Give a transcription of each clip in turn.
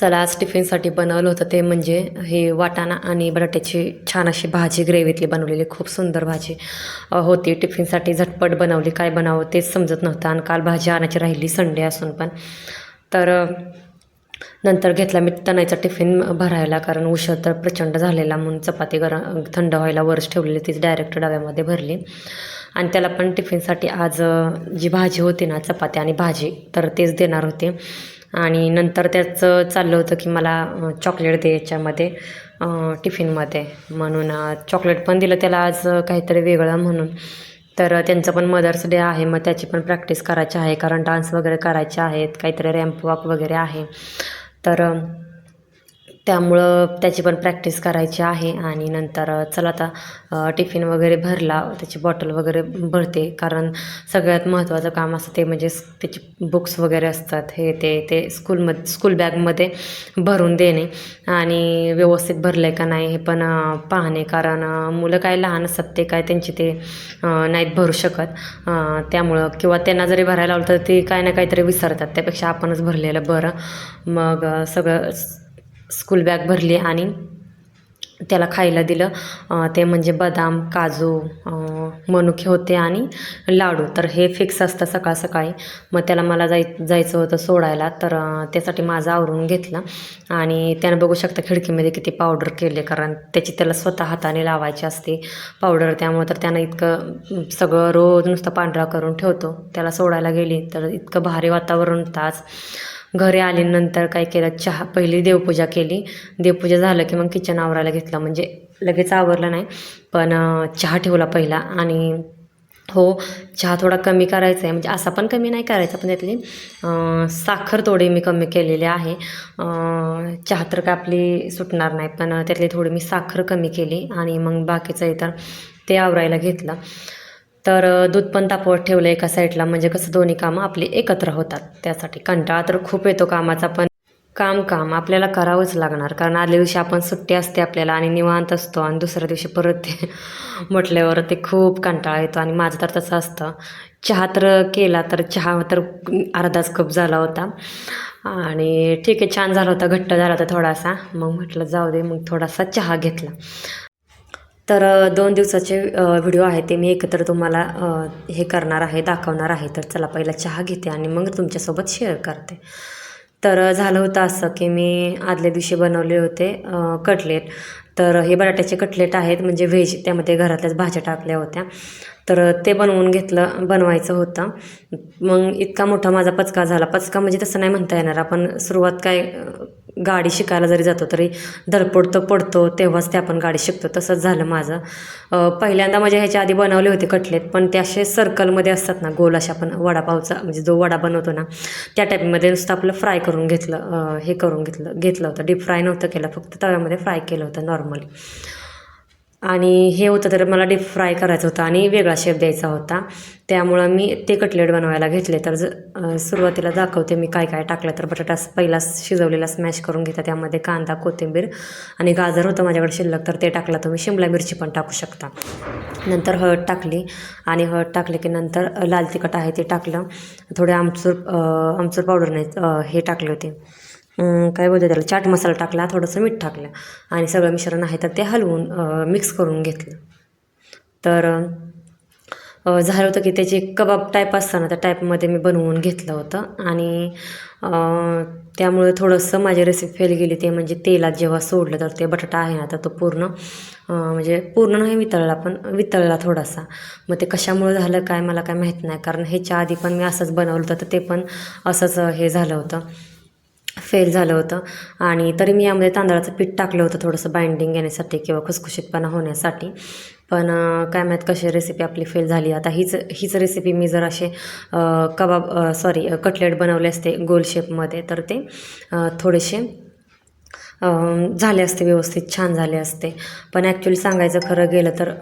चला आज टिफिनसाठी बनवलं होतं ते म्हणजे हे वाटाणा आणि बटाट्याची छान अशी भाजी ग्रेव्हीतली बनवलेली खूप सुंदर भाजी होती. टिफिनसाठी झटपट बनवली काय बनावं तेच समजत नव्हतं. आणि काल भाजी आणायची राहिली संडे असून पण. तर नंतर घेतला मी तणाईचा टिफिन भरायला कारण उशीर तर प्रचंड झालेला म्हणून चपाती गरम थंड व्हायला वरच ठेवलेली तीच डायरेक्ट डब्यामध्ये भरली. आणि त्याला पण टिफिनसाठी आज जी भाजी होती ना चपाती आणि भाजी तर तेच देणार होते. आणि नंतर त्याचं चाललं होतं की मला चॉकलेट दे याच्यामध्ये टिफिनमध्ये. म्हणून चॉकलेट पण दिलं त्याला आज काहीतरी वेगळं म्हणून. तर त्यांचं पण मदर्स डे आहे मग त्याची पण प्रॅक्टिस करायची आहे कारण डान्स वगैरे करायचे आहेत काहीतरी रॅम्प वॉक वगैरे आहे. तर त्यामुळं त्याची पण प्रॅक्टिस करायची आहे आणि नंतर चला आता टिफिन वगैरे भरला त्याची बॉटल वगैरे भरते. कारण सगळ्यात महत्त्वाचं काम असतं ते म्हणजे त्याची बुक्स वगैरे असतात हे ते ते स्कूलमध्ये स्कूल बॅगमध्ये भरून देणे. आणि व्यवस्थित भरलं आहे का नाही हे पण पाहणे. कारण मुलं काय लहान असतात ते काय त्यांची ते नाहीत भरू शकत. त्यामुळं किंवा त्यांना जरी भरायला लावलं तर ते काय ना काहीतरी विसरतात. त्यापेक्षा आपणच भरलेलं बरं. मग सगळं स्कूल बॅग भरली आणि त्याला खायला दिलं. ते म्हणजे बदाम काजू मनुके होते आणि लाडू. तर हे फिक्स असतं सकाळ सकाळी. मग त्याला मला जाय जायचं होतं सोडायला. तर त्यासाठी माझं आवरून घेतलं. आणि त्यानं बघू शकता खिडकीमध्ये किती पावडर केले. कारण त्याची त्याला स्वतः हाताने लावायची असते पावडर त्यामुळे तर त्यानं इतकं सगळं रोज नुसतं पांढरा करून ठेवतो. त्याला सोडायला गेली तर इतकं भारी वातावरण होतं आज. घरी आल्यानंतर काय केलं? चहा पहिली देवपूजा केली. देवपूजा झालं की मग किचन आवरायला घेतलं. म्हणजे लगेच आवरलं नाही पण चहा ठेवला पहिला. आणि हो चहा थोडा कमी करायचा आहे. म्हणजे असा पण कमी नाही करायचा पण त्यातली साखर थोडी मी कमी केलेली आहे. चहा तर काय आपली सुटणार नाही पण त्यातली थोडी मी साखर कमी केली आणि मग बाकीचं इतर ते आवरायला घेतलं. तर दूध पण तापवत ठेवलं एका साईडला. म्हणजे कसं दोन्ही कामं आपली एकत्र होतात. त्यासाठी कंटाळा तर खूप येतो कामाचा पण काम काम आपल्याला करावंच लागणार. कारण आदल्या दिवशी आपण सुट्टी असते आपल्याला आणि निवांत असतो आणि दुसऱ्या दिवशी परत ते म्हटल्यावर ते खूप कंटाळा येतो. आणि माझं तर तसं असतं. चहा तर केला तर चहा तर अर्धाच कप झाला होता. आणि ठीक आहे छान झाला होता. घट्ट झाला होता थोडासा. मग म्हटलं जाऊ दे मग थोडासा चहा घेतला. तर दोन दिवसाचे व्हिडिओ आहे ते मी एकत्र तुम्हाला हे करणार आहे दाखवणार आहे. तर चला पहिला चहा घेते आणि मग तुमच्यासोबत शेअर करते. तर झालं होतं असं की मी आदल्या दिवशी बनवले होते कटलेट. तर हे बटाट्याचे कटलेट आहेत म्हणजे व्हेज त्यामध्ये घरातल्याच भाज्या टाकल्या होत्या. तर ते बनवून घेतलं बनवायचं होतं. मग इतका मोठा माझा पचका झाला. पचका म्हणजे तसं नाही म्हणता येणार. आपण सुरुवात काय गाडी शिकायला जरी जातो तरी धडपडतो पडतो तेव्हाच ते आपण गाडी शिकतो. तसंच झालं माझं. पहिल्यांदा माझ्या ह्याच्या आधी बनवले होते कटलेट पण ते असे सर्कलमध्ये असतात ना गोल अशा आपण वडापावचा म्हणजे जो वडा बनवतो ना त्या टाईपमध्ये नुसतं आपलं फ्राय करून घेतलं हे करून घेतलं घेतलं होतं. डीप फ्राय नव्हतं केलं फक्त तव्यामध्ये फ्राय केलं होतं नॉर्मली. आणि हे होतं तर मला डीप फ्राय करायचं होतं आणि वेगळा शेप द्यायचा होता. त्यामुळं मी ते कटलेट बनवायला घेतले. तर ज सुरुवातीला दाखवते मी काय काय टाकलं. तर बटाटा पहिला शिजवलेला स्मॅश करून घेता. त्यामध्ये कांदा कोथिंबीर आणि गाजर होतं माझ्याकडे शिल्लक. तर ते टाकलं तुम्ही. शिमला मिरची पण टाकू शकता. नंतर हळद टाकली. आणि हळद टाकले की नंतर लाल तिखट आहे ते टाकलं. थोडे आमचूर आमचूर पावडर नाही हे टाकले होते. काय बोलते त्याला चाट मसाला टाकला थोडंसं मीठ टाकलं आणि सगळं मिश्रण आहे तर ते हलवून मिक्स करून घेतलं. तर झालं होतं की त्याचे कबाब टाईप असतं ना त्या टाईपमध्ये मी बनवून घेतलं होतं आणि त्यामुळे थोडंसं माझी रेसिपी फेल गेली. ते म्हणजे तेलात जेव्हा सोडलं तर ते बटाटा आहे ना तर तो पूर्ण म्हणजे पूर्ण नाही वितळला पण वितळला थोडासा. मग ते कशामुळे झालं काय मला काय माहीत नाही. कारण ह्याच्या आधी पण मी असंच बनवलं होतं तर ते पण असंच हे झालं होतं. फेल झालं होतं. आणि तरी मी यामध्ये तांदळाचं पीठ टाकलं होतं थोडंसं बाइंडिंग येण्यासाठी किंवा खुसखुशीतपणा होण्यासाठी. पण काय माहीत कशी रेसिपी आपली फेल झाली. आता हीच हीच रेसिपी मी जर असे कबाब सॉरी कटलेट बनवले असते गोल शेपमध्ये तर ते थोडेसे झाले असते व्यवस्थित छान झाले असते. पण ॲक्च्युली सांगायचं खरं गेलं तर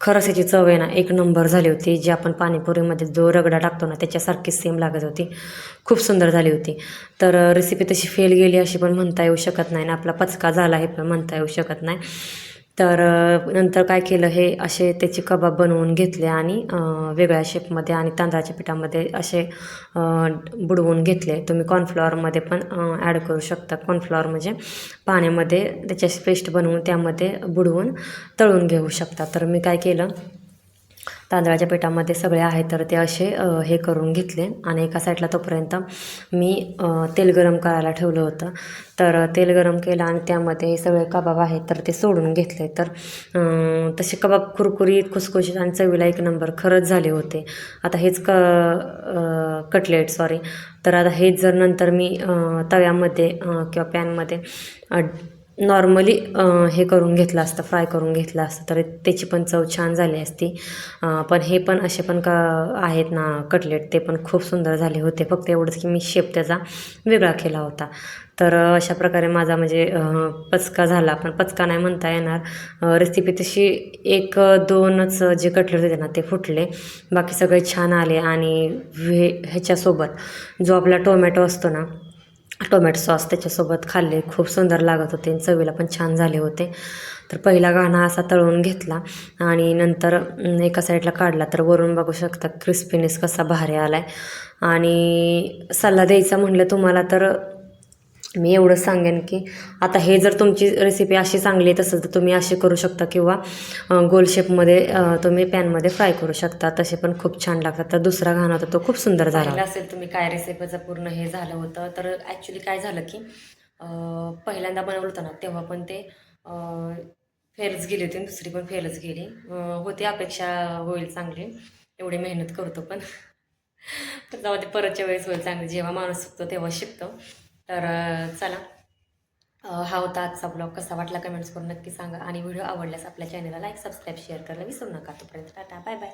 खरंच याची चव आहे ना एक नंबर झाली होती. जी आपण पाणीपुरीमध्ये जो रगडा टाकतो ना त्याच्यासारखी सेम लागत होती. खूप सुंदर झाली होती. तर रेसिपी तशी फेल गेली अशी पण म्हणता येऊ शकत नाही ना आपला पचका झाला हे पण म्हणता येऊ शकत नाही. तर नंतर काय केलं हे असे त्याचे कबाब बनवून घेतले आणि वेगळ्या शेपमध्ये आणि तांदळाच्या पिठामध्ये असे बुडवून घेतले. तुम्ही कॉर्नफ्लॉवरमध्ये पण ॲड करू शकता. कॉर्नफ्लॉवर म्हणजे पाण्यामध्ये त्याच्या पेस्ट बनवून त्यामध्ये बुडवून तळून घेऊ शकता. तर मी काय केलं तांदळाच्या पिठामध्ये सगळे आहे तर ते असे हे करून घेतले. आणि एका साईडला तोपर्यंत मी तेल गरम करायला ठेवलं होतं. तर तेल गरम केलं आणि त्यामध्ये हे सगळे कबाब आहेत तर ते सोडून घेतले. तर तसे कबाब कुरकुरीत खुसखुशीत आणि चवीला एक नंबर खरंच झाले होते. आता हेच क कटलेट सॉरी तर आता हेच जर नंतर मी तव्यामध्ये किंवा पॅनमध्ये नॉर्मली हे करून घेतलं असतं फ्राय करून घेतलं असतं तर त्याची पण चव छान झाली असती. पण हे पण असे पण का आहेत ना कटलेट ते पण खूप सुंदर झाले होते. फक्त एवढंच की मी शेप त्याचा वेगळा केला होता. तर अशा प्रकारे माझा म्हणजे पचका झाला. पण पचका नाही म्हणता येणार. रेसिपी तशी एक दोनच जे कटलेट होते ना ते फुटले. बाकी सगळे छान आले. आणि हे ह्याच्यासोबत जो आपला टोमॅटो असतो ना टोमॅटो सॉस त्याच्यासोबत खाल्ले. खूप सुंदर लागत होते आणि चवीला पण छान झाले होते. तर पहिला गाणा असा तळून घेतला आणि नंतर एका साईडला काढला. तर वरून बघू शकता क्रिस्पीनेस कसा भारी आला आहे आणि सल्ला द्यायचा म्हणलं तुम्हाला तर मी एवढं सांगेन की आता हे जर तुमची रेसिपी अशी चांगली येत असेल तर तुम्ही अशी करू शकता किंवा गोल शेपमध्ये तुम्ही पॅनमध्ये फ्राय करू शकता. तसे पण खूप छान लागतात. तर दुसरा घाण होता तो खूप सुंदर झाला. असेल तुम्ही काय रेसिपीचं पूर्ण हे झालं होतं. तर ॲक्च्युली काय झालं की पहिल्यांदा बनवलं होतं ना तेव्हा पण ते फेलच गेली होती दुसरी पण फेलच गेली. होती अपेक्षा होईल चांगली. एवढी मेहनत करतो पण. तर जेव्हा ते परतच्या वेळेस होईल चांगली. जेव्हा माणूस शिकतो तेव्हा शिकतो. तर चला. हा होता आजचा ब्लॉग. कसा वाटला कमेंट्स करून नक्की सांगा. आणि व्हिडिओ आवडल्यास आपल्या चॅनलला लाईक सबस्क्राईब शेअर करायला विसरू नका. तोपर्यंत टाटा. Bye bye